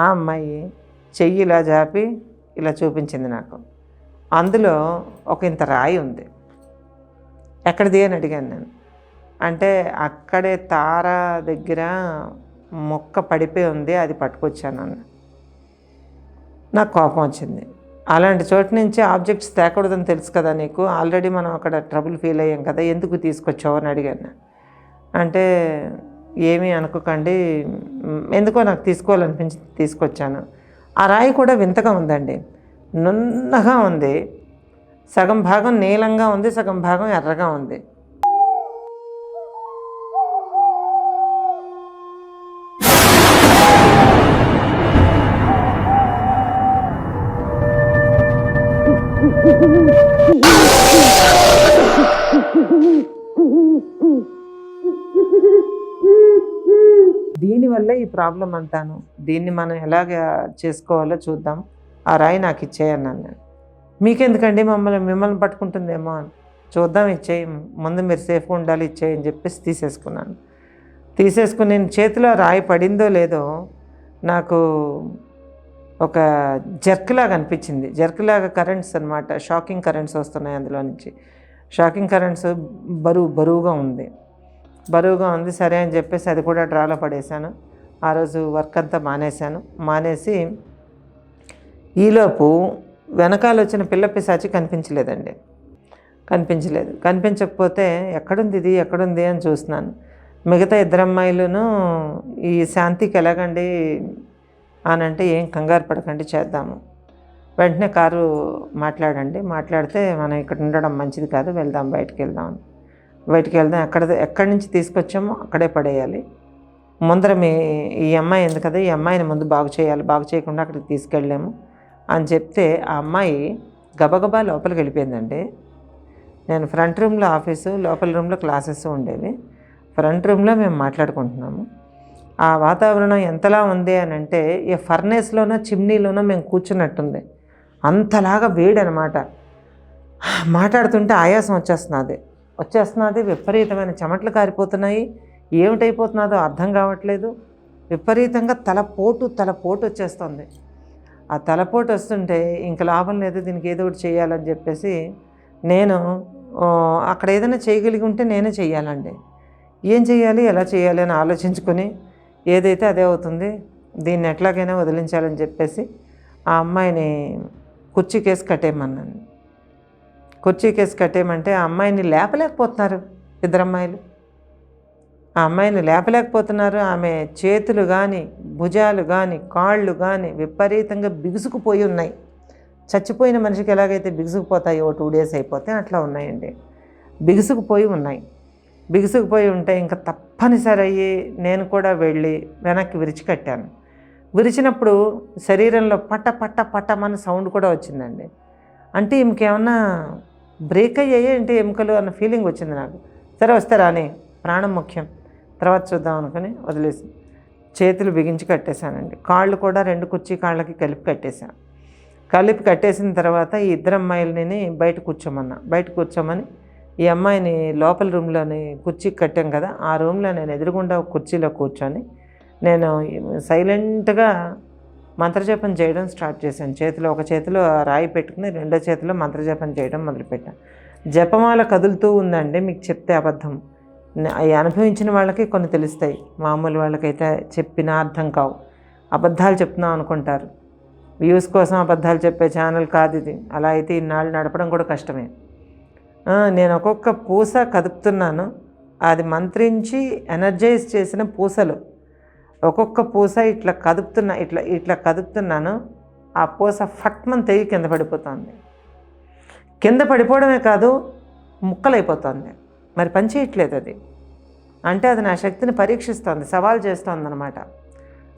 ఆ అమ్మాయి చెయ్యి ఇలా జాపి ఇలా చూపించింది నాకు. అందులో ఒక ఇంత రాయి ఉంది. ఎక్కడిది అని అడిగాను నేను. అంటే అక్కడే తార దగ్గర మొక్క పడిపోయి ఉంది అది పట్టుకొచ్చాను అన్న. నాకు కోపం వచ్చింది. అలాంటి చోటు నుంచి ఆబ్జెక్ట్స్ తేకూడదని తెలుసు కదా నీకు? ఆల్రెడీ మనం అక్కడ ట్రబుల్ ఫీల్ అయ్యాం కదా ఎందుకు తీసుకొచ్చావు అని అడిగాను అంటే ఏమీ అనుకోకండి. ఎందుకో నాకు తీసుకోవాలనిపించి తీసుకొచ్చాను. ఆ రాయి కూడా వింతగా ఉందండి. నున్నగా ఉంది. సగం భాగం నీలంగా ఉంది సగం భాగం ఎర్రగా ఉంది. దీనివల్ల ఈ ప్రాబ్లం అంతాను దీన్ని మనం ఎలాగ చేసుకోవాలో చూద్దాం. ఆ రాయి నాకు ఇచ్చేయన్నాను నేను మీకెందుకండి మమ్మల్ని మిమ్మల్ని పట్టుకుంటుందేమో అని. చూద్దాం ఇచ్చేయి. ముందు మీరు సేఫ్గా ఉండాలి ఇచ్చేయని చెప్పేసి తీసేసుకున్నాను. తీసేసుకుని నేను చేతిలో రాయి పడిందో లేదో నాకు ఒక జర్క్ లాగా అనిపించింది. జర్క్ లాగా కరెంట్స్ అనమాట షాకింగ్ కరెంట్స్ వస్తున్నాయి అందులో నుంచి. షాకింగ్ కరెంట్స్ బరువు బరువుగా ఉంది. బరువుగా ఉంది సరే అని చెప్పేసి అది కూడా డ్రాలో పడేశాను. ఆ రోజు వర్క్ అంతా మానేశాను. మానేసి ఈలోపు వెనకాల వచ్చిన పిల్ల పిశాచి కనిపించలేదండి. కనిపించలేదు. కనిపించకపోతే ఎక్కడుంది ఇది ఎక్కడుంది అని చూస్తున్నాను. మిగతా ఇద్దరు అమ్మాయిలను ఈ శాంతికి ఎలాగండి అని అంటే ఏం కంగారు పడకండి చేద్దాము. వెంటనే కారు మాట్లాడండి. మాట్లాడితే మనం ఇక్కడ ఉండడం మంచిది కాదు వెళ్దాం బయటకు వెళ్దాం అని. బయటికి వెళ్దాం. ఎక్కడ ఎక్కడి నుంచి తీసుకొచ్చామో అక్కడే పడేయాలి. ముందర మీ ఈ అమ్మాయి ఉంది కదా ఈ అమ్మాయిని ముందు బాగు చేయాలి. బాగు చేయకుండా అక్కడికి తీసుకెళ్ళాము. అని చెప్తే ఆ అమ్మాయి గబగబా లోపలికి వెళ్ళిపోయిందండి. నేను ఫ్రంట్ రూమ్లో ఆఫీసు లోపల రూమ్లో క్లాసెస్ ఉండేవి. ఫ్రంట్ రూమ్లో మేము మాట్లాడుకుంటున్నాము. ఆ వాతావరణం ఎంతలా ఉంది అని అంటే ఈ ఫర్నేస్లోనో చిమ్నీలోనో మేము కూర్చున్నట్టుంది. అంతలాగా వేడి అనమాట మాట్లాడుతుంటే ఆయాసం వచ్చేస్తున్నది వచ్చేస్తున్నది. విపరీతమైన చెమటలు కారిపోతున్నాయి. ఏమిటైపోతున్నదో అర్థం కావట్లేదు. విపరీతంగా తలపోటు తలపోటు వచ్చేస్తుంది. ఆ తలపోటు వస్తుంటే ఇంక లాభం లేదు దీనికి ఏదో ఒకటి చేయాలని చెప్పేసి నేను అక్కడ ఏదైనా చేయగలిగి ఉంటే నేనే చేయాలండి ఏం చేయాలి ఎలా చేయాలి అని ఆలోచించుకొని ఏదైతే అదే అవుతుంది దీన్ని ఎట్లాగైనా వదిలించాలని చెప్పేసి ఆ అమ్మాయిని కుర్చీ కేసు కట్టేయమన్నాను. కుర్చీ కేసు కట్టేయమంటే ఆ అమ్మాయిని లేపలేకపోతున్నారు ఇద్దరు అమ్మాయిలు ఆ అమ్మాయిని లేపలేకపోతున్నారు. ఆమె చేతులు కానీ భుజాలు కానీ కాళ్ళు కానీ విపరీతంగా బిగుసుకుపోయి ఉన్నాయి. చచ్చిపోయిన మనిషికి ఎలాగైతే బిగుసుకుపోతాయో టూ డేస్ అయిపోతే అట్లా ఉన్నాయండి. బిగుసుకుపోయి ఉన్నాయి. బిగుసుకుపోయి ఉంటే ఇంకా తప్పనిసరి అయ్యి నేను కూడా వెళ్ళి వెనక్కి విరిచి కట్టాను. విరిచినప్పుడు శరీరంలో పట్ట పట్ట పట్టమని సౌండ్ కూడా వచ్చిందండి. అంటే ఇంకేమన్నా బ్రేక్ అయ్యాయి ఏంటి ఎముకలు అన్న ఫీలింగ్ వచ్చింది నాకు. సరే వస్తే రాని ప్రాణం ముఖ్యం. తర్వాత చూద్దాం అనుకుని వదిలేసి చేతులు బిగించి కట్టేశానండి. కాళ్ళు కూడా రెండు కుర్చీ కాళ్ళకి కలిపి కట్టేశాను. కలిపి కట్టేసిన తర్వాత ఈ ఇద్దరు అమ్మాయిలని బయట కూర్చోమన్నా. బయట కూర్చోమని ఈ అమ్మాయిని లోపల రూమ్లోని కుర్చీకి కట్టాం కదా ఆ రూమ్లో నేను ఎదురుగుండా కుర్చీలో కూర్చొని నేను సైలెంట్గా మంత్రజపం చేయడం స్టార్ట్ చేశాను. చేతిలో ఒక చేతిలో రాయి పెట్టుకుని రెండో చేతిలో మంత్రజపం చేయడం మొదలుపెట్టాను. జపమాల కదులుతూ ఉందండి మీకు చెప్తే అబద్ధం. అవి అనుభవించిన వాళ్ళకి కొన్ని తెలుస్తాయి. మామూలు వాళ్ళకైతే చెప్పినా అర్థం కావు. అబద్ధాలు చెప్తున్నాం అనుకుంటారు. వ్యూస్ కోసం అబద్ధాలు చెప్పే ఛానల్ కాదు ఇది. అలా అయితే ఇన్నాళ్ళు నడపడం కూడా కష్టమే. నేను ఒక్కొక్క పూస కదుపుతున్నాను. అది మంత్రించి ఎనర్జైజ్ చేసిన పూసలు. ఒక్కొక్క పూస ఇట్లా కదుపుతున్నా ఇట్లా ఇట్లా కదుపుతున్నాను ఆ పూస ఫట్మన్ తెగి కింద పడిపోతుంది. కింద పడిపోవడమే కాదు ముక్కలైపోతుంది. మరి పని చేయట్లేదు అది. అంటే అది నా శక్తిని పరీక్షిస్తోంది సవాల్ చేస్తోంది అనమాట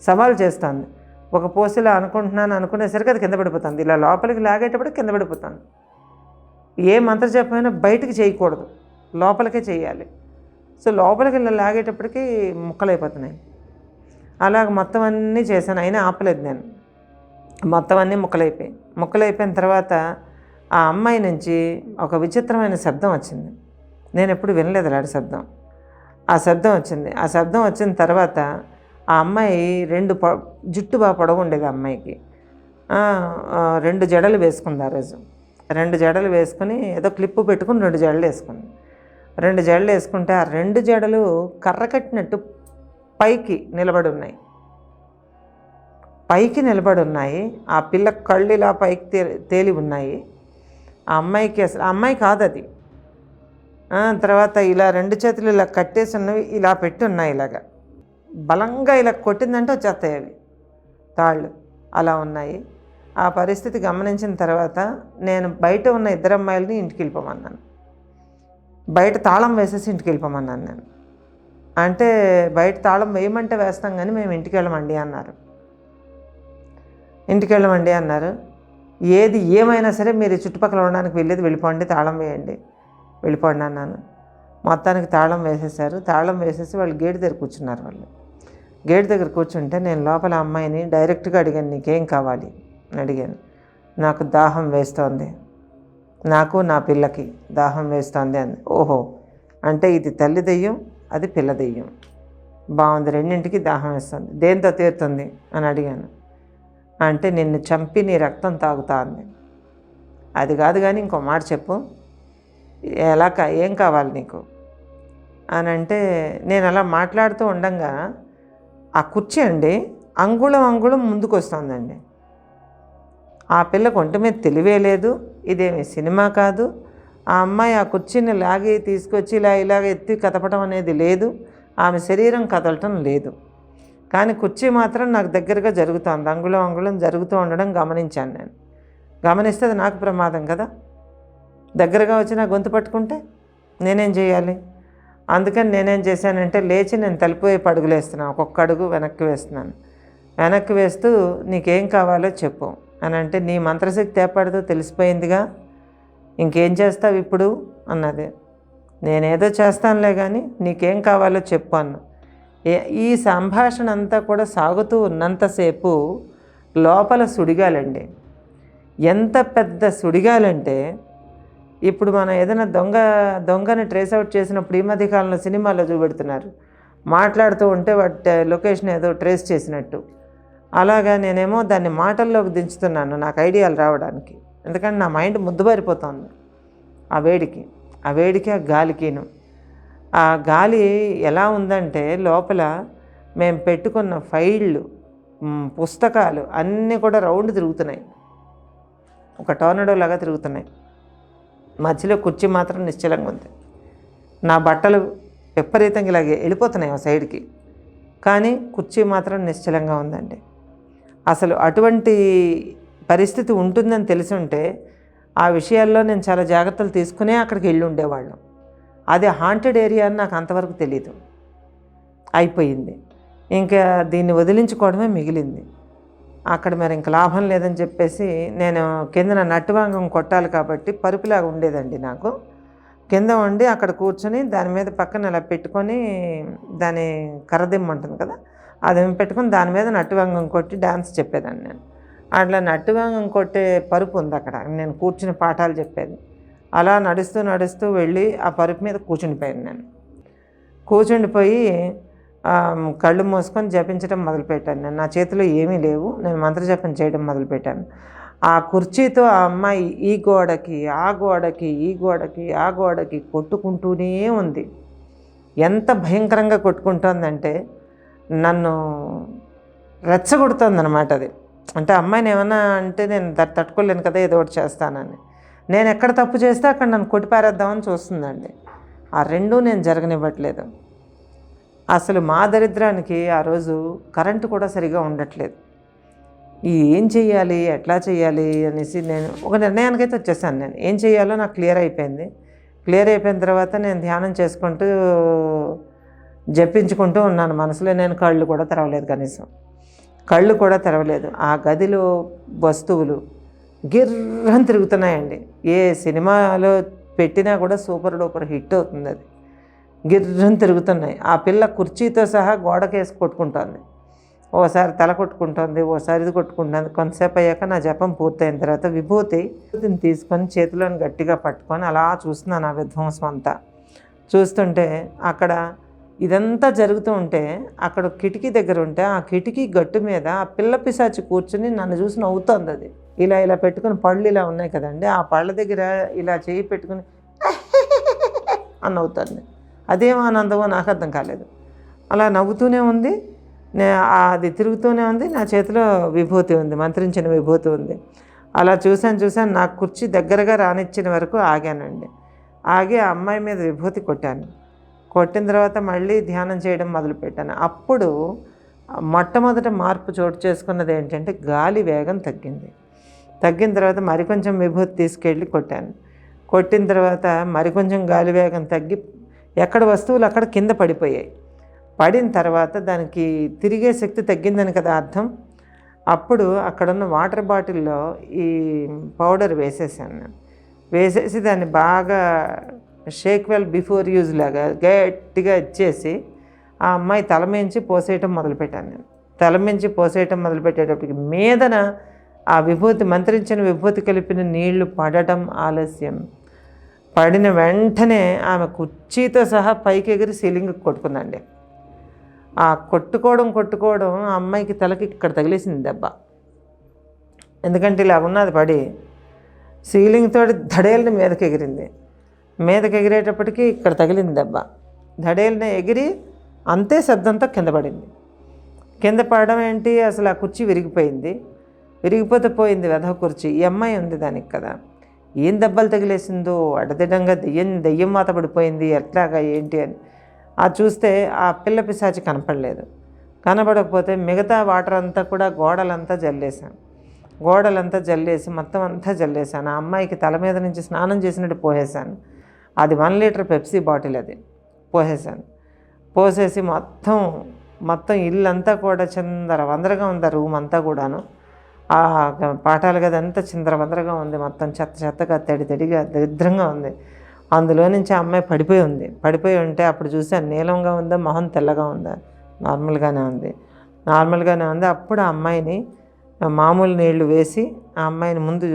సవాల్ చేస్తోంది. ఒక పూసలో అనుకుంటున్నాను అనుకునేసరికి అది కింద పడిపోతుంది. ఇలా లోపలికి లాగేటప్పుడు కింద పడిపోతుంది. ఏ మంత్రజపమైనా బయటికి చేయకూడదు. లోపలికే చేయాలి. సో లోపలికి ఇలా లాగేటప్పటికి ముక్కలైపోతున్నాయి. అలాగ మొత్తం అన్నీ చేశాను. అయినా ఆపలేదు నేను. మొత్తం అన్నీ ముక్కలైపోయాయి ముక్కలైపోయిన తర్వాత ఆ అమ్మాయి నుంచి ఒక విచిత్రమైన శబ్దం వచ్చింది. నేను ఎప్పుడు వినలేదు అలాంటి శబ్దం. ఆ శబ్దం వచ్చింది. ఆ శబ్దం వచ్చిన తర్వాత ఆ అమ్మాయి రెండు పొ జుట్టు బాగా పొడవు ఉండేది ఆ అమ్మాయికి. రెండు జడలు వేసుకుంది ఆ రోజు. రెండు జడలు వేసుకుని ఏదో క్లిప్పు పెట్టుకుని రెండు జడలు వేసుకుంది. రెండు జడలు వేసుకుంటే ఆ రెండు జడలు కర్ర కట్టినట్టు పైకి నిలబడి ఉన్నాయి పైకి నిలబడి ఉన్నాయి ఆ పిల్ల కళ్ళు ఇలా పైకి తే తేలి ఉన్నాయి. ఆ అమ్మాయికి అసలు ఆ అమ్మాయి కాదు అది తర్వాత ఇలా రెండు చేతులు ఇలా కట్టేసి ఉన్నవి ఇలా పెట్టి ఉన్నాయి ఇలాగా. బలంగా ఇలా కొట్టిందంటే వచ్చేస్తాయి అవి. తాళ్ళు అలా ఉన్నాయి. ఆ పరిస్థితి గమనించిన తర్వాత నేను బయట ఉన్న ఇద్దరు అమ్మాయిలని ఇంటికి వెళ్ళిపోమన్నాను. బయట తాళం వేసేసి ఇంటికి వెళ్ళిపోమన్నాను నేను. అంటే బయట తాళం వేయమంటే వేస్తాం కానీ మేము ఇంటికి వెళ్ళమండి అన్నారు. ఇంటికి వెళ్ళమండి అన్నారు. ఏది ఏమైనా సరే మీరు చుట్టుపక్కల ఉండడానికి వెళ్ళేది వెళ్ళిపోండి తాళం వేయండి. వెళ్ళిపోండి అన్నాను. మొత్తానికి తాళం వేసేసారు తాళం వేసేసి వాళ్ళు గేట్ దగ్గర కూర్చున్నారు వాళ్ళు. గేట్ దగ్గర కూర్చుంటే నేను లోపల అమ్మాయిని డైరెక్ట్గా అడిగాను నీకేం కావాలి? అని అడిగాను. నాకు దాహం వేస్తోంది. నాకు నా పిల్లకి దాహం వేస్తోంది అంది ఓహో! అంటే ఇది తల్లి దెయ్యం అది పిల్ల దెయ్యం. బాగుంది రెండింటికి దాహం వేస్తుంది. దేంతో తీరుతుంది? అని అడిగాను. అంటే నిన్ను చంపి నీ రక్తం తాగుతా అంది అది కాదు కానీ ఇంకో మాట చెప్పు. ఎలా కా ఏం కావాలి నీకు? అని అంటే నేను అలా మాట్లాడుతూ ఉండంగా ఆ కుర్చీ అండి అంగుళం అంగుళం ముందుకు వస్తుందండి ఆ పిల్లకు ఒంటి మీద తెలివే లేదు. ఇదేమి సినిమా కాదు. ఆ అమ్మాయి ఆ కుర్చీని లాగి తీసుకొచ్చి ఇలా ఇలాగ ఎత్తి కదపడం అనేది లేదు. ఆమె శరీరం కదలటం లేదు. కానీ కుర్చీ మాత్రం నాకు దగ్గరగా జరుగుతోంది. అంగుళం అంగుళం జరుగుతూ ఉండడం గమనించాను నేను. గమనిస్తే అది నాకు ప్రమాదం కదా? దగ్గరగా వచ్చి నా గొంతు పట్టుకుంటే నేనేం చేయాలి? అందుకని నేనేం చేశానంటే లేచి నేను తలుపు వైపు వేస్తున్నాను ఒక్కొక్క అడుగు వెనక్కి వేస్తున్నాను. వెనక్కి వేస్తూ నీకేం కావాలో చెప్పు. అని అంటే నీ మంత్రశక్తి ఏర్పడదో తెలిసిపోయిందిగా. ఇంకేం చేస్తావు ఇప్పుడు? అన్నది. నేనేదో చేస్తానులే కానీ నీకేం కావాలో చెప్పు అన్న. ఏ- ఈ సంభాషణ అంతా కూడా సాగుతూ ఉన్నంతసేపు లోపల సుడిగాలండి. ఎంత పెద్ద సుడిగాలంటే ఇప్పుడు మనం ఏదైనా దొంగ దొంగని ట్రేస్ అవుట్ చేసినప్పుడు ఈ మధ్య కాలంలో సినిమాలో చూపెడుతున్నారు. మాట్లాడుతూ ఉంటే వాటి లొకేషన్ ఏదో ట్రేస్ చేసినట్టు. అలాగా నేనేమో దాన్ని మాటల్లోకి దించుతున్నాను నాకు ఐడియాలు రావడానికి. ఎందుకంటే నా మైండ్ ముద్దుబారిపోతుంది ఆ వేడికి ఆ వేడికి ఆ గాలికిను. ఆ గాలి ఎలా ఉందంటే లోపల మేము పెట్టుకున్న ఫైళ్ళు పుస్తకాలు అన్నీ కూడా రౌండ్ తిరుగుతున్నాయి. ఒక టోర్నడో లాగా తిరుగుతున్నాయి. మధ్యలో కుర్చీ మాత్రం నిశ్చలంగా ఉంది. నా బట్టలు విపరీతంగా ఇలాగే వెళ్ళిపోతున్నాయి ఆ సైడ్కి. కానీ కుర్చీ మాత్రం నిశ్చలంగా ఉందండి. అసలు అటువంటి పరిస్థితి ఉంటుందని తెలిసి ఉంటే ఆ విషయాల్లో నేను చాలా జాగ్రత్తలు తీసుకునే అక్కడికి వెళ్ళి ఉండేవాళ్ళం. అది హాంటెడ్ ఏరియా అని నాకు అంతవరకు తెలియదు అయిపోయింది. ఇంకా దీన్ని వదిలించుకోవడమే మిగిలింది. అక్కడ మరి ఇంక లాభం లేదని చెప్పేసి నేను కిందన నట్టువాంగం కొట్టాలి కాబట్టి పరుపులాగా ఉండేదండి నాకు. కింద ఉండి అక్కడ కూర్చొని దాని మీద పక్కన ఇలా పెట్టుకొని దాని కరదిమ్మ ఉంటుంది కదా అది పెట్టుకొని దాని మీద నట్టువాంగం కొట్టి డ్యాన్స్ చెప్పేదాన్ని నేను. అట్లా నట్టువంగం కొట్టే పరుపు ఉంది అక్కడ. నేను కూర్చుని పాఠాలు చెప్పేది. అలా నడుస్తూ నడుస్తూ వెళ్ళి ఆ పరుపు మీద కూర్చుండిపోయాను నేను. కూర్చుండిపోయి కళ్ళు మూసుకొని జపించడం మొదలుపెట్టాను నేను. నా చేతిలో ఏమీ లేవు. నేను మంత్రజపం చేయడం మొదలుపెట్టాను. ఆ కుర్చీతో ఆ అమ్మాయి ఈ గోడకి ఆ గోడకి ఈ గోడకి ఆ గోడకి కొట్టుకుంటూనే ఉంది. ఎంత భయంకరంగా కొట్టుకుంటుందంటే నన్ను రెచ్చగొడుతుంది అనమాట అది. అంటే అమ్మాయిని ఏమన్నా అంటే నేను తట్టుకోలేను కదా ఏదో ఒకటి చేస్తానని. నేను ఎక్కడ తప్పు చేస్తే అక్కడ నన్ను కొట్టిపారేద్దామని చూస్తుందండి. ఆ రెండూ నేను జరగనివ్వట్లేదు. అసలు మా దరిద్రానికి ఆ రోజు కరెంటు కూడా సరిగా ఉండట్లేదు. ఈ ఏం చెయ్యాలి ఎట్లా చేయాలి అనేసి నేను ఒక నిర్ణయానికైతే వచ్చేసాను నేను. ఏం చేయాలో నాకు క్లియర్ అయిపోయింది. క్లియర్ అయిపోయిన తర్వాత నేను ధ్యానం చేసుకుంటూ జపించుకుంటూ ఉన్నాను. మనసులో నేను కళ్ళు కూడా తెరవలేదు కనీసం. కళ్ళు కూడా తెరవలేదు. ఆ గదిలో వస్తువులు గిర్రం తిరుగుతున్నాయండి. ఏ సినిమాలో పెట్టినా కూడా సూపర్ డూపర్ హిట్ అవుతుంది అది. గిర్రం తిరుగుతున్నాయి. ఆ పిల్ల కుర్చీతో సహా గోడకేసి కొట్టుకుంటుంది. ఓసారి తల కొట్టుకుంటుంది ఓసారి ఇది కొట్టుకుంటుంది. కొంతసేపు అయ్యాక నా జపం పూర్తయిన తర్వాత విభూతి విభూతిని తీసుకొని చేతిలోని గట్టిగా పట్టుకొని అలా చూస్తున్నాను ఆ విధ్వంసం అంతా చూస్తుంటే అక్కడ ఇదంతా జరుగుతూ ఉంటే అక్కడ కిటికీ దగ్గర ఉంటే ఆ కిటికీ గట్టు మీద ఆ పిల్ల పిశాచి కూర్చుని నన్ను చూసి నవ్వుతోంది అది. ఇలా ఇలా పెట్టుకుని పళ్ళు ఇలా ఉన్నాయి కదండి ఆ పళ్ళ దగ్గర ఇలా చేయి పెట్టుకుని అని నవ్వుతుంది. అదేం ఆనందమో నాకు అర్థం కాలేదు. అలా నవ్వుతూనే ఉంది నే అది తిరుగుతూనే ఉంది నా చేతిలో విభూతి ఉంది మంత్రించిన విభూతి ఉంది. అలా చూశాను చూశాను నాకు కుర్చీ దగ్గరగా రానిచ్చిన వరకు ఆగానండి. ఆగి ఆ అమ్మాయి మీద విభూతి కొట్టాను. కొట్టిన తర్వాత మళ్ళీ ధ్యానం చేయడం మొదలుపెట్టాను. అప్పుడు మొట్టమొదట మార్పు చోటు చేసుకున్నది ఏంటంటే గాలి వేగం తగ్గింది. తగ్గిన తర్వాత మరికొంచెం విభూతి తీసుకెళ్ళి కొట్టాను. కొట్టిన తర్వాత మరికొంచెం గాలి వేగం తగ్గి ఎక్కడ వస్తువులు అక్కడ కింద పడిపోయాయి. పడిన తర్వాత దానికి తిరిగే శక్తి తగ్గిందని కదా అర్థం? అప్పుడు అక్కడున్న వాటర్ బాటిల్లో ఈ పౌడర్ వేసేసాను వేసేసి దాన్ని బాగా షేక్ వెల్ బిఫోర్ యూజ్ లాగా గట్టిగా ఇచ్చేసి ఆ అమ్మాయి తల మించి పోసేయటం మొదలుపెట్టాను నేను. తలమించి పోసేయటం మొదలుపెట్టేటప్పటికి మీదన ఆ విభూతి మంత్రించిన విభూతి కలిపిన నీళ్ళు పడటం ఆలస్యం. పడిన వెంటనే ఆమె కుర్చీతో సహా పైకి ఎగిరి సీలింగ్ కొట్టుకుందండి. ఆ కొట్టుకోవడం కొట్టుకోవడం ఆ అమ్మాయికి తలకి ఇక్కడ తగిలేసింది దెబ్బ. ఎందుకంటే ఇలా ఉన్నది పడి సీలింగ్ తోటి ధడేలని మీదకి ఎగిరింది. మీదకి ఎగిరేటప్పటికి ఇక్కడ తగిలింది దెబ్బ. దడేలిన ఎగిరి అంతే శబ్దంతో కింద పడింది. కింద పడడం ఏంటి? అసలు ఆ కుర్చీ విరిగిపోయింది. విరిగిపోతే పోయింది వెధ కుర్చీ. ఈ అమ్మాయి ఉంది దానికి కదా. ఏం దెబ్బలు తగిలేసిందో? అడదిడంగా దెయ్యం దెయ్యం మాత పడిపోయింది. ఎట్లాగా ఏంటి అని. ఆ చూస్తే ఆ పిల్ల పిశాచి కనపడలేదు. కనపడకపోతే మిగతా వాటర్ అంతా కూడా గోడలంతా జల్లేశాను. గోడలంతా జల్లేసి మొత్తం అంతా జల్లేశాను. ఆ అమ్మాయికి తల మీద నుంచి స్నానం చేసినట్టు పోసేశాను అది వన్ లీటర్ పెప్సీ బాటిల్ అది పోసేసాను. పోసేసి మొత్తం మొత్తం ఇల్లంతా కూడా చిందర వందరగా ఉంది రూమ్ అంతా కూడాను. ఆ పాఠాలు గది అంతా చిందర వందరగా ఉంది మొత్తం చెత్త చెత్తగా తడి తడిగా దరిద్రంగా ఉంది. అందులో నుంచి ఆ అమ్మాయి పడిపోయి ఉంది. పడిపోయి ఉంటే అప్పుడు చూసాను నీలంగా ఉందా మొహం తెల్లగా ఉందా? నార్మల్గానే ఉంది. నార్మల్గానే ఉంది. అప్పుడు ఆ అమ్మాయిని మామూలు నీళ్ళు వేసి ఆ అమ్మాయిని ముందు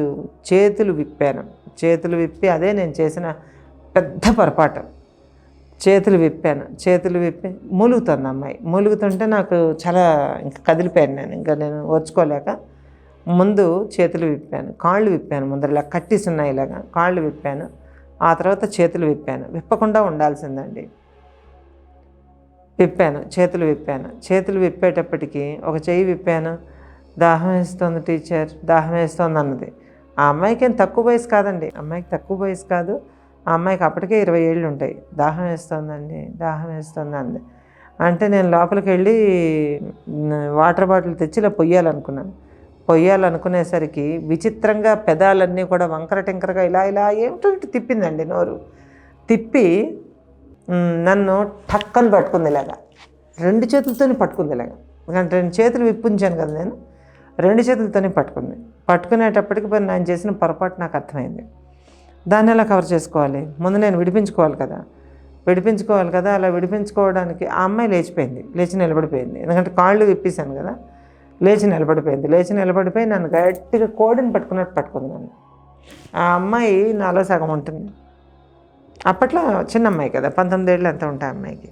చేతులు విప్పాను. చేతులు విప్పి అదే నేను చేసిన పెద్ద పొరపాటు. చేతులు విప్పాను. చేతులు విప్పి మూలుగుతుంది అమ్మాయి. మూలుగుతుంటే నాకు చాలా ఇంకా కదిలిపోయాను నేను. ఇంకా నేను ఓర్చుకోలేక ముందు చేతులు విప్పాను. కాళ్ళు విప్పాను ముందర. ఇలా కట్టేసి ఉన్నాయి ఇలాగా. కాళ్ళు విప్పాను. ఆ తర్వాత చేతులు విప్పాను. విప్పకుండా ఉండాల్సిందండి. విప్పాను. చేతులు విప్పాను. చేతులు విప్పేటప్పటికి ఒక చెయ్యి విప్పాను. దాహం వేస్తుంది టీచర్. దాహం వేస్తుంది అన్నది. ఆ అమ్మాయికి ఏం తక్కువ వయసు కాదండి. అమ్మాయికి తక్కువ వయసు కాదు. ఆ అమ్మాయికి అప్పటికే ఇరవై ఏళ్ళు ఉంటాయి దాహం వేస్తుందండి దాహం వేస్తుంది అంది. అంటే నేను లోపలికి వెళ్ళి వాటర్ బాటిల్ తెచ్చి ఇలా పొయ్యాలనుకున్నాను. పొయ్యాలనుకునేసరికి విచిత్రంగా పెదాలన్నీ కూడా వంకర టింకరగా ఇలా ఇలా ఏమిటో ఇటు తిప్పిందండి నోరు. తిప్పి నన్ను టక్కని పట్టుకుంది ఇలాగా. రెండు చేతులతోనే పట్టుకుంది ఇలాగా. ఎందుకంటే రెండు చేతులు విప్పించాను కదా నేను. రెండు చేతులతోనే పట్టుకుంది. పట్టుకునేటప్పటికి నేను చేసిన పొరపాటు నాకు అర్థమైంది. దాన్ని ఎలా కవర్ చేసుకోవాలి? ముందు నేను విడిపించుకోవాలి కదా. విడిపించుకోవాలి కదా అలా విడిపించుకోవడానికి ఆ అమ్మాయి లేచిపోయింది. లేచి నిలబడిపోయింది. ఎందుకంటే కాళ్ళు విప్పేశాను కదా. లేచి నిలబడిపోయింది. లేచి నిలబడిపోయి నన్ను గట్టిగా కోడిని పట్టుకున్నట్టు పట్టుకుంది నన్ను. ఆ అమ్మాయి నాలో సగం ఉంటుంది. అప్పట్లో చిన్న అమ్మాయి కదా. పంతొమ్మిది ఏళ్ళు ఎంత ఉంటాయి అమ్మాయికి.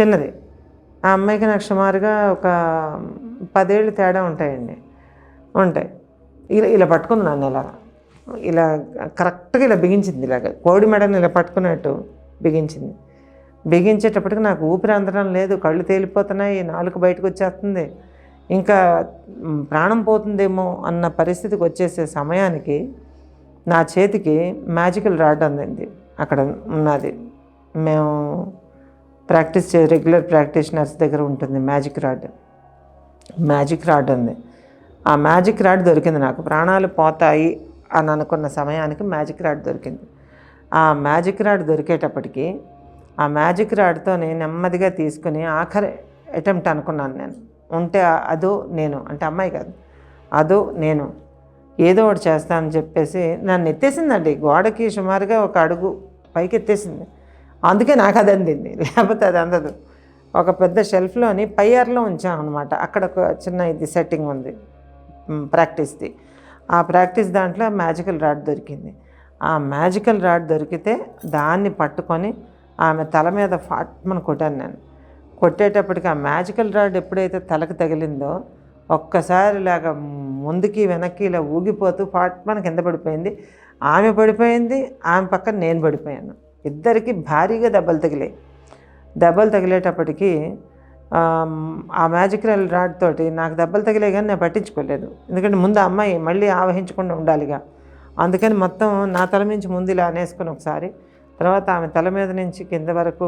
చిన్నది. ఆ అమ్మాయికి నాకు సుమారుగా ఒక పదేళ్ళు తేడా ఉంటాయండి. ఉంటాయి. ఇలా ఇలా పట్టుకుంది నన్ను ఇలా ఇలా కరెక్ట్గా ఇలా బిగించింది. ఇలాగ కోడి మెడని ఇలా పట్టుకున్నట్టు బిగించింది. బిగించేటప్పటికి నాకు ఊపిరి అందడం లేదు కళ్ళు తేలిపోతున్నాయి నాలుక బయటకు వచ్చేస్తుంది. ఇంకా ప్రాణం పోతుందేమో అన్న పరిస్థితికి వచ్చేసే సమయానికి నా చేతికి మ్యాజికల్ రాడ్ అందింది. అక్కడ ఉన్నది. మేము ప్రాక్టీస్ చే రెగ్యులర్ ప్రాక్టీషనర్స్ దగ్గర ఉంటుంది మ్యాజిక్ రాడ్. మ్యాజిక్ రాడ్ ఉంది ఆ మ్యాజిక్ రాడ్ దొరికింది నాకు. ప్రాణాలు పోతాయి అని అనుకున్న సమయానికి మ్యాజిక్ రాడ్ దొరికింది. ఆ మ్యాజిక్ రాడ్ దొరికేటప్పటికి ఆ మ్యాజిక్ రాడ్తో నేను నెమ్మదిగా తీసుకుని ఆఖరి అటెంప్ట్ అనుకున్నాను నేను. ఉంటే అదో నేను అంటే అమ్మాయి కాదు అదో నేను ఏదో ఒకటి చేస్తానని చెప్పేసి నన్ను ఎత్తేసిందండి. గోడకి సుమారుగా ఒక అడుగు పైకి ఎత్తేసింది. అందుకే నాకు అది అందింది లేకపోతే అది అందదు. ఒక పెద్ద షెల్ఫ్లోని పైయర్లో ఉంచాం అనమాట అక్కడ ఒక చిన్న ఇది సెట్టింగ్ ఉంది ప్రాక్టీస్ది ఆ ప్రాక్టీస్ దాంట్లో మ్యాజికల్ రాడ్ దొరికింది. ఆ మ్యాజికల్ రాడ్ దొరికితే దాన్ని పట్టుకొని ఆమె తల మీద ఫాట్మని కొట్టాను నేను. కొట్టేటప్పటికి ఆ మ్యాజికల్ రాడ్ ఎప్పుడైతే తలకు తగిలిందో ఒక్కసారి ఇలాగ ముందుకి వెనక్కి ఇలా ఊగిపోతూ ఫాట్మని కింద పడిపోయింది. ఆమె పడిపోయింది ఆమె పక్కన నేను పడిపోయాను. ఇద్దరికి భారీగా దెబ్బలు తగిలాయి. దెబ్బలు తగిలేటప్పటికీ ఆ మ్యాజికల్ రాడ్ తోటి నాకు దెబ్బలు తగిలే కానీ నేను పట్టించుకోలేదు. ఎందుకంటే ముందు ఆ అమ్మాయి మళ్ళీ ఆవహించకుండా ఉండాలిగా. అందుకని మొత్తం నా తల నుంచి ముందు ఇలా అనేసుకుని ఒకసారి తర్వాత ఆమె తల మీద నుంచి కింద వరకు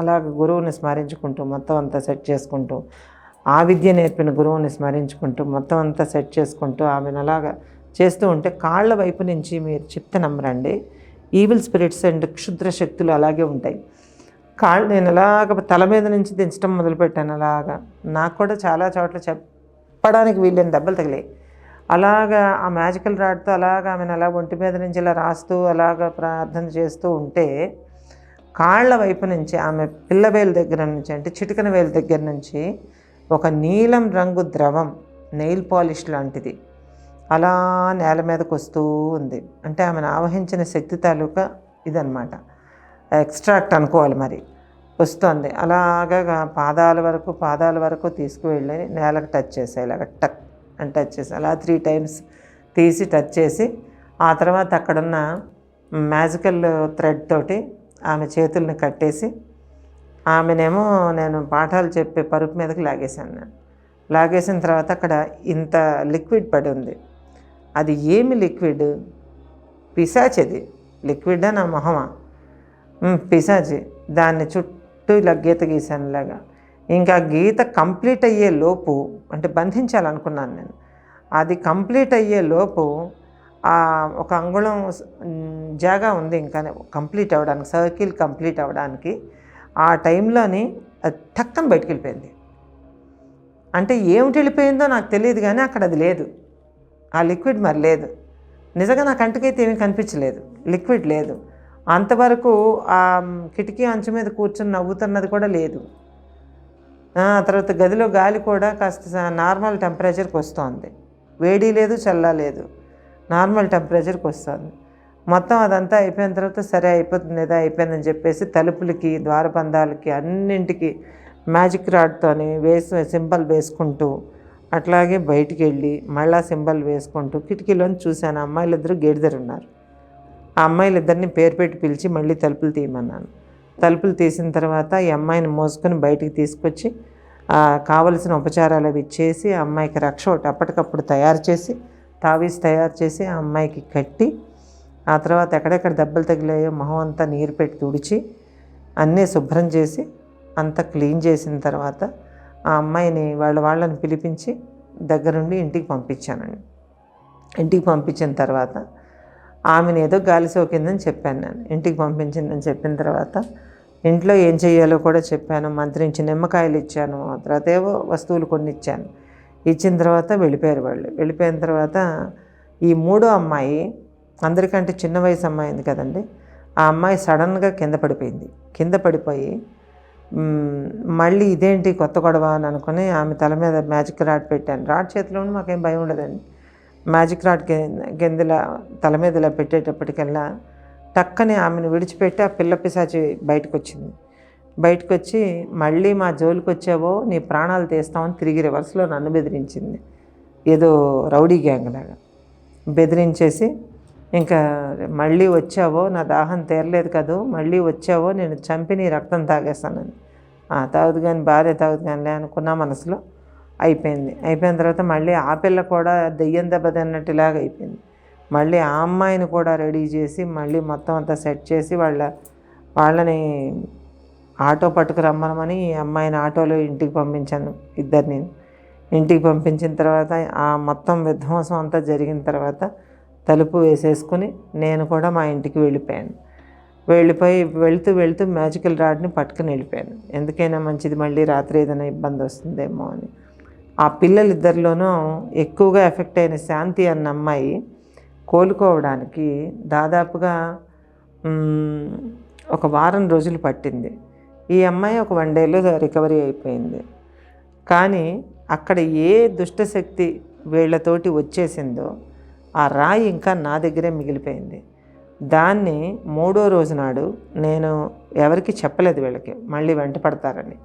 అలాగ గురువుని స్మరించుకుంటూ మొత్తం అంతా సెట్ చేసుకుంటూ ఆ విద్య నేర్పిన గురువుని స్మరించుకుంటూ మొత్తం అంతా సెట్ చేసుకుంటూ ఆమెను అలాగా చేస్తూ ఉంటే కాళ్ళ వైపు నుంచి మీరు చెప్తే నమ్మరండి. ఈవిల్ స్పిరిట్స్ అండ్ క్షుద్ర శక్తులు అలాగే ఉంటాయి. కాళ్ళు నేను ఇలాగ తల మీద నుంచి దించడం మొదలుపెట్టాను అలాగా. నాకు కూడా చాలా చోట్ల చెప్పడానికి వీళ్ళని దెబ్బలు తగిలాయి. అలాగా ఆ మ్యాజికల్ రాడ్తో అలాగా ఆమెను అలా ఒంటి మీద నుంచి ఇలా రాస్తూ అలాగా ప్రార్థన చేస్తూ ఉంటే కాళ్ళ వైపు నుంచి ఆమె పిల్లవేలు దగ్గర నుంచి అంటే చిటికన వేలు దగ్గర నుంచి ఒక నీలం రంగు ద్రవం నెయిల్ పాలిష్ లాంటిది అలా నేల మీదకి వస్తూ ఉంది. అంటే ఆమెను ఆవహించిన శక్తి తాలూకా ఇదనమాట ఎక్స్ట్రాక్ట్ అనుకోవాలి మరి. వస్తుంది. అలాగా పాదాల వరకు పాదాల వరకు తీసుకువెళ్ళి నేలకు టచ్ చేసాయి ఇలాగ టక్ అని టచ్ చేసి అలా త్రీ టైమ్స్ తీసి టచ్ చేసి ఆ తర్వాత అక్కడున్న మ్యాజికల్ థ్రెడ్ తోటి ఆమె చేతుల్ని కట్టేసి ఆమెనేమో నేను పాఠాలు చెప్పే పరుపు మీదకి లాగేశాను నేను. లాగేసిన తర్వాత అక్కడ ఇంత లిక్విడ్ పడి ఉంది. అది ఏమి లిక్విడ్ పిశాచది. లిక్విడా నా మొహమా? పిశాచి. దాన్ని చుట్టూ ఇలా గీత గీసాను ఇలాగా. ఇంకా గీత కంప్లీట్ అయ్యే లోపు అంటే బంధించాలనుకున్నాను నేను. అది కంప్లీట్ అయ్యే లోపు ఆ ఒక అంగుళం జాగా ఉంది ఇంకా కంప్లీట్ అవ్వడానికి సర్కిల్ కంప్లీట్ అవ్వడానికి. ఆ టైంలోని అది టక్కన బయటికి వెళ్ళిపోయింది అంటే ఏమిటి వెళ్ళిపోయిందో నాకు తెలియదు కానీ అక్కడ అది లేదు. ఆ లిక్విడ్ మరి లేదు. నిజంగా నా కంటికైతే ఏమీ కనిపించలేదు. లిక్విడ్ లేదు. అంతవరకు ఆ కిటికీ అంచు మీద కూర్చొని నవ్వుతున్నది కూడా లేదు. ఆ తర్వాత గదిలో గాలి కూడా కాస్త నార్మల్ టెంపరేచర్కి వస్తుంది. వేడి లేదు చల్ల లేదు. నార్మల్ టెంపరేచర్కి వస్తుంది. మొత్తం అదంతా అయిపోయిన తర్వాత సరే అయిపోతుంది ఏదో అయిపోయిందని చెప్పేసి తలుపులకి ద్వారబంధాలకి అన్నింటికి మ్యాజిక్ రాడ్తోని వేసి సింబల్ వేసుకుంటూ అట్లాగే బయటికి వెళ్ళి మళ్ళా సింబల్ వేసుకుంటూ కిటికీలోని చూశాను అమ్మాయిలు ఇద్దరు ఉన్నారు. ఆ అమ్మాయిలిద్దరిని పేరు పెట్టి పిలిచి మళ్ళీ తలుపులు తీయమన్నాను. తలుపులు తీసిన తర్వాత ఈ అమ్మాయిని మోసుకొని బయటికి తీసుకొచ్చి కావలసిన ఉపచారాలు అవి ఇచ్చేసి ఆ అమ్మాయికి రక్ష ఒకటి అప్పటికప్పుడు తయారు చేసి తావీస్ తయారు చేసి ఆ అమ్మాయికి కట్టి ఆ తర్వాత ఎక్కడెక్కడ దెబ్బలు తగిలాయో మొహం అంతా నీరు పెట్టి తుడిచి అన్నీ శుభ్రం చేసి అంతా క్లీన్ చేసిన తర్వాత ఆ అమ్మాయిని వాళ్ళ వాళ్ళని పిలిపించి దగ్గరుండి ఇంటికి పంపించానండి. ఇంటికి పంపించిన తర్వాత ఆమెను ఏదో గాలి సోకిందని చెప్పాను నేను. ఇంటికి పంపించిందని చెప్పిన తర్వాత ఇంట్లో ఏం చేయాలో కూడా చెప్పాను. మంత్రించి నిమ్మకాయలు ఇచ్చాను. తర్వాత ఏవో వస్తువులు కొన్ని ఇచ్చాను ఇచ్చిన తర్వాత వెళ్ళిపోయారు వాళ్ళు. వెళ్ళిపోయిన తర్వాత ఈ మూడో అమ్మాయి అందరికంటే చిన్న వయసు అమ్మాయి ఉంది కదండి ఆ అమ్మాయి సడన్గా కింద పడిపోయింది. కింద పడిపోయి మళ్ళీ ఇదేంటి కొత్త గొడవ అని అనుకుని ఆమె తల మీద మ్యాజిక్ రాడ్ పెట్టాను. రాడ్ చేతిలో మాకేం భయం ఉండదండి. మ్యాజిక్ రాడ్ గెందెల తల మీదలా పెట్టేటప్పటికల్లా టక్కని ఆమెను విడిచిపెట్టి ఆ పిల్ల పిశాచి బయటకు వచ్చింది బయటకు వచ్చి మళ్ళీ మా జోలికి వచ్చావో నీ ప్రాణాలు తీస్తామని తిరిగి రివర్స్లో నన్ను బెదిరించింది. ఏదో రౌడీ గ్యాంగ్ లాగా. బెదిరించేసి ఇంకా మళ్ళీ వచ్చావో నా దాహం తీరలేదు కదూ మళ్ళీ వచ్చావో నేను చంపి నీ రక్తం తాగేస్తానని. "ఆ, తాగుదు కానీ భార్య తాగుదు కానీ అనుకున్నా మనసులో. అయిపోయింది. అయిపోయిన తర్వాత మళ్ళీ ఆ పిల్ల కూడా దెయ్యం దెబ్బ తిన్నట్టులాగా అయిపోయింది. మళ్ళీ ఆ అమ్మాయిని కూడా రెడీ చేసి మళ్ళీ మొత్తం అంతా సెట్ చేసి వాళ్ళ వాళ్ళని ఆటో పట్టుకురమ్మనమని ఈ అమ్మాయిని ఆటోలో ఇంటికి పంపించాను ఇద్దరిని. ఇంటికి పంపించిన తర్వాత ఆ మొత్తం విధ్వంసం అంతా జరిగిన తర్వాత తలుపు వేసేసుకుని నేను కూడా మా ఇంటికి వెళ్ళిపోయాను. వెళ్ళిపోయి వెళుతూ వెళుతూ మ్యాజికల్ రాడ్ని పట్టుకుని వెళ్ళిపోయాను. ఎందుకైనా మంచిది మళ్ళీ రాత్రి ఏదైనా ఇబ్బంది వస్తుందేమో అని. ఆ పిల్లలిద్దరిలోనూ ఎక్కువగా ఎఫెక్ట్ అయిన శాంతి అన్న అమ్మాయి కోలుకోవడానికి దాదాపుగా ఒక వారం రోజులు పట్టింది. ఈ అమ్మాయి ఒక వన్ డేలో రికవరీ అయిపోయింది. కానీ అక్కడ ఏ దుష్టశక్తి వీళ్ళతోటి వచ్చేసిందో ఆ రాయి ఇంకా నా దగ్గరే మిగిలిపోయింది. దాన్ని మూడో రోజు నాడు నేను ఎవరికి చెప్పలేదు వీళ్ళకి మళ్ళీ వెంట పడతారని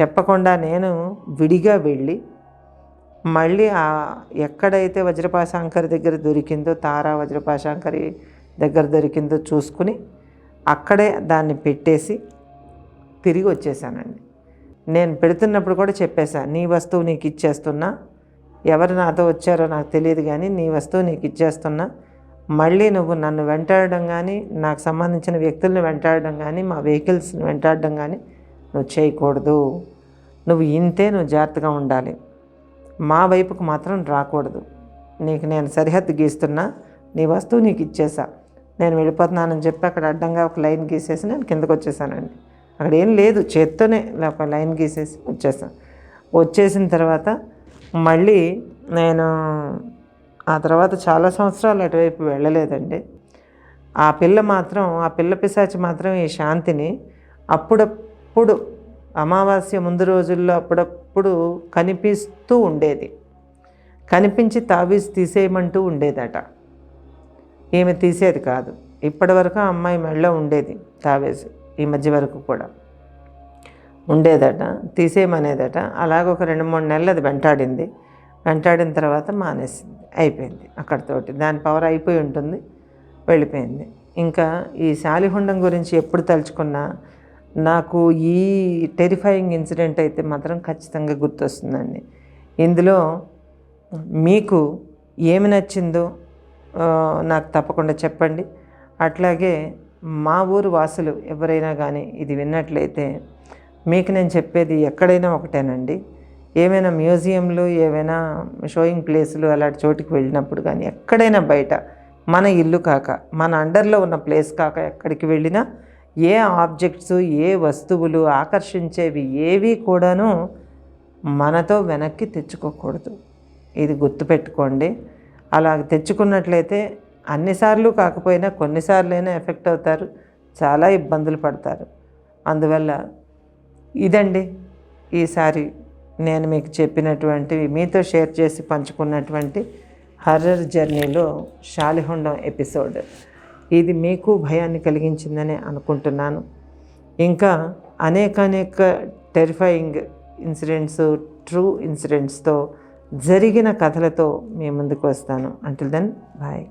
చెప్పకుండా నేను విడిగా వెళ్ళి మళ్ళీ ఆ ఎక్కడైతే వజ్రపాశాంకరి దగ్గర దొరికిందో తారా వజ్రపాశాంకరి దగ్గర దొరికిందో చూసుకుని అక్కడే దాన్ని పెట్టేసి తిరిగి వచ్చేసానండి. నేను పెడుతున్నప్పుడు కూడా చెప్పేశా నీ వస్తువు నీకు ఇచ్చేస్తున్నా ఎవరు నాతో వచ్చారో నాకు తెలియదు కానీ నీ వస్తువు నీకు ఇచ్చేస్తున్నా మళ్ళీ నువ్వు నన్ను వెంటాడడం కానీ నాకు సంబంధించిన వ్యక్తుల్ని వెంటాడడం కానీ మా వెహికల్స్ని వెంటాడడం కానీ నువ్వు చేయకూడదు. నువ్వు ఇంతే నువ్వు జాగ్రత్తగా ఉండాలి. మా వైపుకు మాత్రం రాకూడదు. నీకు నేను సరిహద్దు గీస్తున్నా నీ వస్తువు నీకు ఇచ్చేసా. నేను వెళ్ళిపోతున్నానని చెప్పి అక్కడ అడ్డంగా ఒక లైన్ గీసేసి నేను కిందకు వచ్చేసానండి. అక్కడ ఏం లేదు చేత్తోనే ఒక లైన్ గీసేసి వచ్చేసాను వచ్చేసిన తర్వాత మళ్ళీ నేను ఆ తర్వాత చాలా సంవత్సరాలు అటువైపు వెళ్ళలేదండి. ఆ పిల్ల మాత్రం ఆ పిల్ల పిశాచి మాత్రం ఈ శాంతిని అప్పుడప్పుడు అమావాస్య ముందు రోజుల్లో అప్పుడప్పుడు కనిపిస్తూ ఉండేది. కనిపించి తావీజ్ తీసేయమంటూ ఉండేదట. ఈమె తీసేది కాదు. ఇప్పటి వరకు అమ్మాయి మెడలో ఉండేది తావేజ్ ఈ మధ్య వరకు కూడా. ఉండేదట తీసేయమనేదట. అలాగ ఒక రెండు మూడు నెలలు అది వెంటాడింది. వెంటాడిన తర్వాత మానేసింది. అయిపోయింది అక్కడితోటి. దాని పవర్ అయిపోయి ఉంటుంది వెళ్ళిపోయింది. ఇంకా ఈ శాలిహుండం గురించి ఎప్పుడు తలుచుకున్నా నాకు ఈ టెరిఫైయింగ్ ఇన్సిడెంట్ అయితే మాత్రం ఖచ్చితంగా గుర్తొస్తుందండి. ఇందులో మీకు ఏమి నచ్చిందో నాకు తప్పకుండా చెప్పండి. అట్లాగే మా ఊరు వాసులు ఎవరైనా కానీ ఇది విన్నట్లయితే మీకు నేను చెప్పేది ఎక్కడైనా ఒకటేనండి. ఏమైనా మ్యూజియంలు ఏవైనా షోయింగ్ ప్లేసులు అలాంటి చోటికి వెళ్ళినప్పుడు కానీ ఎక్కడైనా బయట మన ఇల్లు కాక మన అండర్లో ఉన్న ప్లేస్ కాక ఎక్కడికి వెళ్ళినా ఏ ఆబ్జెక్ట్స్ ఏ వస్తువులు ఆకర్షించేవి ఏవి కూడాను మనతో వెనక్కి తెచ్చుకోకూడదు. ఇది గుర్తుపెట్టుకోండి. అలా తెచ్చుకున్నట్లయితే అన్నిసార్లు కాకపోయినా కొన్నిసార్లైనా ఎఫెక్ట్ అవుతారు చాలా ఇబ్బందులు పడతారు. అందువల్ల ఇదండి ఈసారి నేను మీకు చెప్పినటువంటివి మీతో షేర్ చేసి పంచుకున్నటువంటి హర్రర్ జర్నీలో శాలిహుండం ఎపిసోడ్. ఇది మీకు భయాన్ని కలిగించిందని అనుకుంటున్నాను. ఇంకా అనేక అనేక టెరిఫైయింగ్ ఇన్సిడెంట్స్ ట్రూ ఇన్సిడెంట్స్తో జరిగిన కథలతో మీ ముందుకు వస్తాను. Until then bye